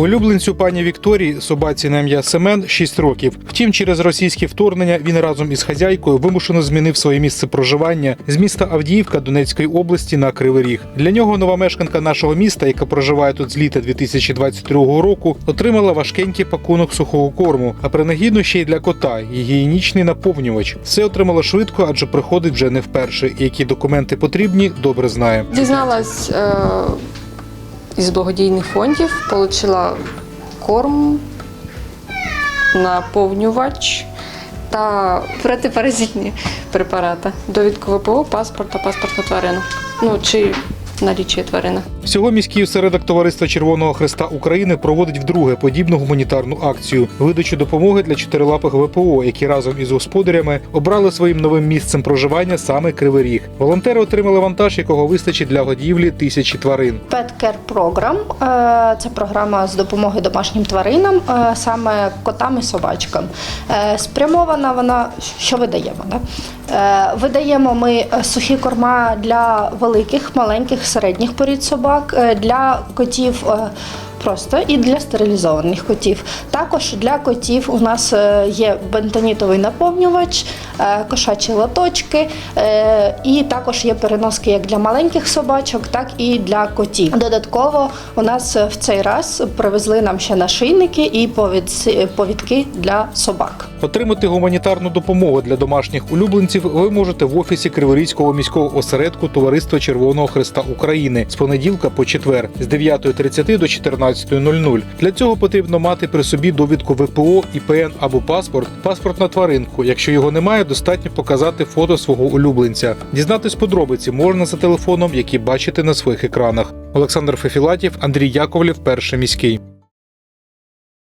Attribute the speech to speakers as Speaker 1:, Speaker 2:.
Speaker 1: Улюбленцю пані Вікторії, собаці на ім'я Семен, 6 років. Втім, через російське вторгнення він разом із хазяйкою вимушено змінив своє місце проживання з міста Авдіївка Донецької області на Кривий Ріг. Для нього нова мешканка нашого міста, яка проживає тут з літа 2022 року, отримала важкенький пакунок сухого корму, а принагідно ще й для кота гігієнічний наповнювач. Все отримала швидко, адже приходить вже не вперше. Які документи потрібні, добре знає.
Speaker 2: Дізналась е, із благодійних фондів, отримала корм, наповнювач та протипаразитні препарати. Довідку ВПО, паспорт та паспорт на тварину. Ну чи налічує тварина.
Speaker 1: Всього міський осередок Товариства Червоного Христа України проводить вдруге подібну гуманітарну акцію видачу допомоги для чотирилапих ВПО, які разом із господарями обрали своїм новим місцем проживання саме Кривий Ріг. Волонтери отримали вантаж, якого вистачить для годівлі тисячі тварин.
Speaker 3: Program е, – це програма з допомоги домашнім тваринам, е, саме котам і собачкам. Е, Спрямована вона, що видаємо? Да? Е, Видаємо ми сухі корма для великих, маленьких, середніх порід собак, е, для котів. Просто і для стерилізованих котів. Також для котів у нас е, є бентонітовий наповнювач, е, кошачі лоточки, е, і також є переноски як для маленьких собачок, так і для котів. Додатково у нас в цей раз привезли нам ще нашийники і повідки для собак.
Speaker 1: Отримати гуманітарну допомогу для домашніх улюбленців ви можете в офісі Криворізького міського осередку Товариства Червоного Христа України з понеділка по четвер з 9.30 до 14.00. Для цього потрібно мати при собі довідку ВПО, ІПН або паспорт, паспорт на тваринку. Якщо його немає, достатньо показати фото свого улюбленця. Дізнатись подробиці можна за телефоном, який бачите на своїх екранах. Олександр Фефілатів, Андрій Яковлєв, перший міський.